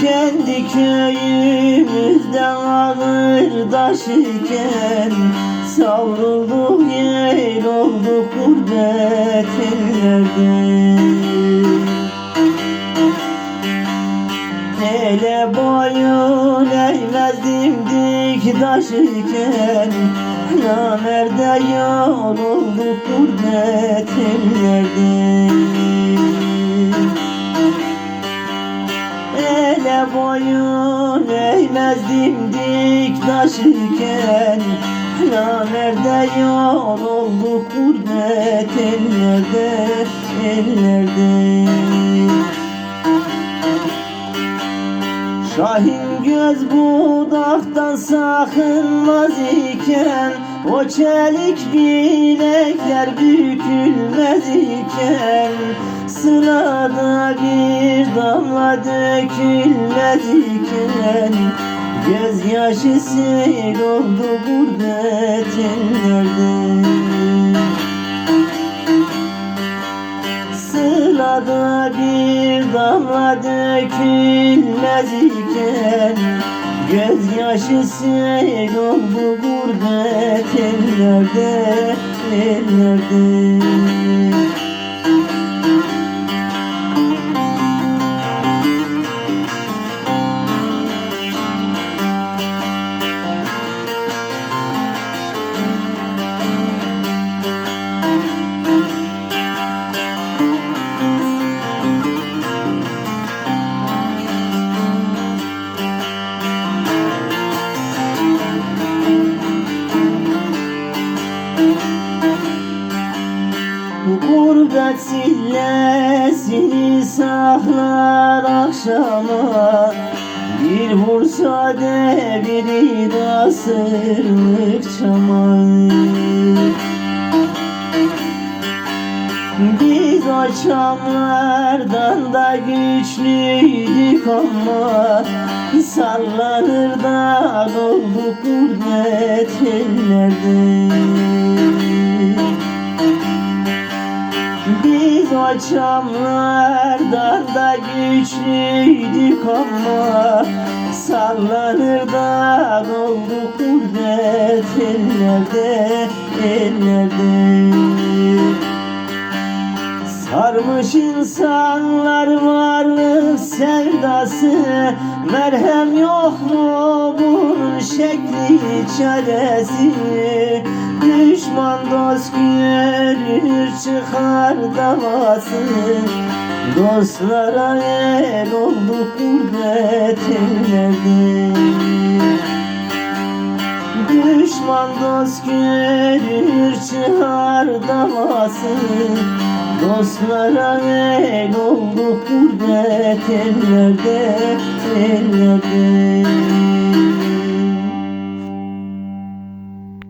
Kendi köyümüzden ağır taşırken Savrulduk yer olduk gurbet ellerde Hele boyun eğmezdim dik taşırken Namerde yol olduk gurbet ellerde boyun eğmezdim dik taşırken. Namerde yol olduk gurbet ellerde, ellerde. Şahin göz budaktan sakınmaz iken O çelik bilekler bükülmez iken. Sırada bir damla dökülmez iken Gözyaşı seyir oldu gurbet ellerde. Sırada bir damla dökülmez iken Gözyaşı sel oldu gurbet ellerde, ellerde Gurbet sillesini saklar akşama. Bir vursa deviri asırlık çama. Biz o çamlardan da güçlüydük ama Sallanır da olduk gurbet ellerde Biz o çamlardan da güçlüydük ama Sallanır da olduk gurbet ellerde, ellerde. Sarmış insanlar varlık sevdası Merhem yok mu bunun şekli çaresi Düşman dost görür çıkar davası. Dostlara el olduk gurbet ellerde Düşman dost görür çıkar davası. Dostlara el olduk gurbet ellerde, ellerde